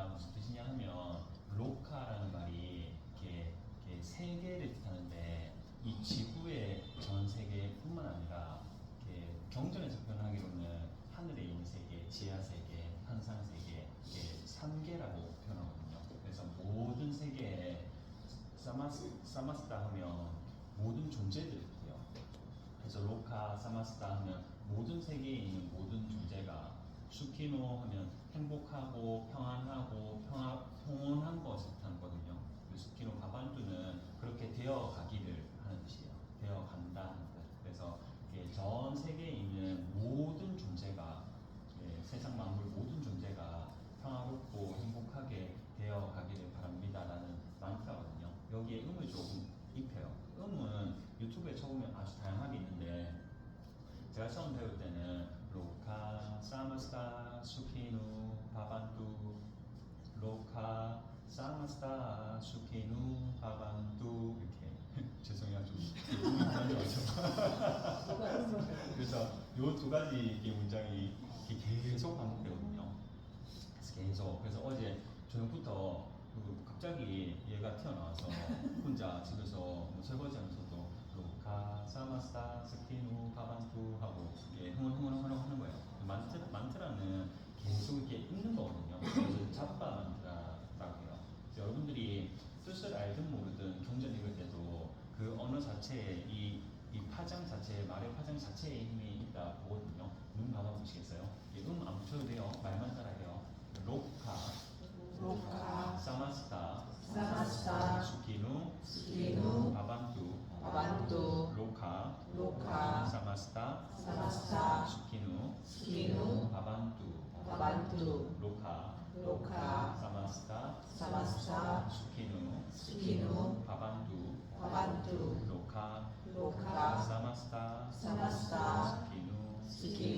사마스타가 무슨 뜻이냐 하면 로카라는 말이 이렇게, 이렇게 세계를 뜻하는데 이 지구의 전 세계뿐만 아니라 이렇게 경전에서 표현하기로는 하늘에 있는 세계, 지하 세계, 현상 세계, 이게 3개라고 표현하거든요. 그래서 모든 세계에 사마스, 사마스타 하면 모든 존재들을 뜻해요. 그래서 로카 사마스타 하면 모든 세계에 있는 모든 존재가 수키노 하면 행복하고 평안하고 평화, 평온한 것을 뜻하거든요. 그 수키노 바반두는 그렇게 되어 가기를 하는 뜻이에요. 되어 간다 하는 뜻. 그래서 전 세계에 있는 모든 존재가 예, 세상 만물 모든 존재가 평화롭고 행복하게 되어 가기를 바랍니다라는 만트라거든요. 여기에 음을 조금 입혀요. 음은 유튜브에 쳐보면 아주 다양하게 있는데 제가 처음 배울 때는 로카 사마스타 수키누 바반두. 로카 사마스타 수키누 바반두. 이렇게. 죄송해요. 좀 음이 변이 없죠. 그래서 요두 가지 문장이 계속 반복되거든요. 계속. 그래서 어제 저녁부터 그 갑자기 얘가 튀어나와서 혼자 집에서 뭐 설거지하면서 사마스타 스키누 바반투 하고 이게 흥얼 흥얼 흥얼 하는 거예요. 그 만트 만트라는 계속 이렇게 읽는 거거든요. 그래서 잡바 만트라라고 해요. 여러분들이 뜻을 알든 모르든 경전 읽을 때도 그 언어 자체에 이, 이 파장 자체에 말의 파장 자체에 힘이 있다 보거든요. 눈 감아 보시겠어요? 음안 붙여도 돼요. 말만 따라 바반투 로카 로카 사마스타 사마스타 수키누 수키누 바반투 바반투 로카 로카 사마스타 사마스타 수키누 수키누 바반투 바반투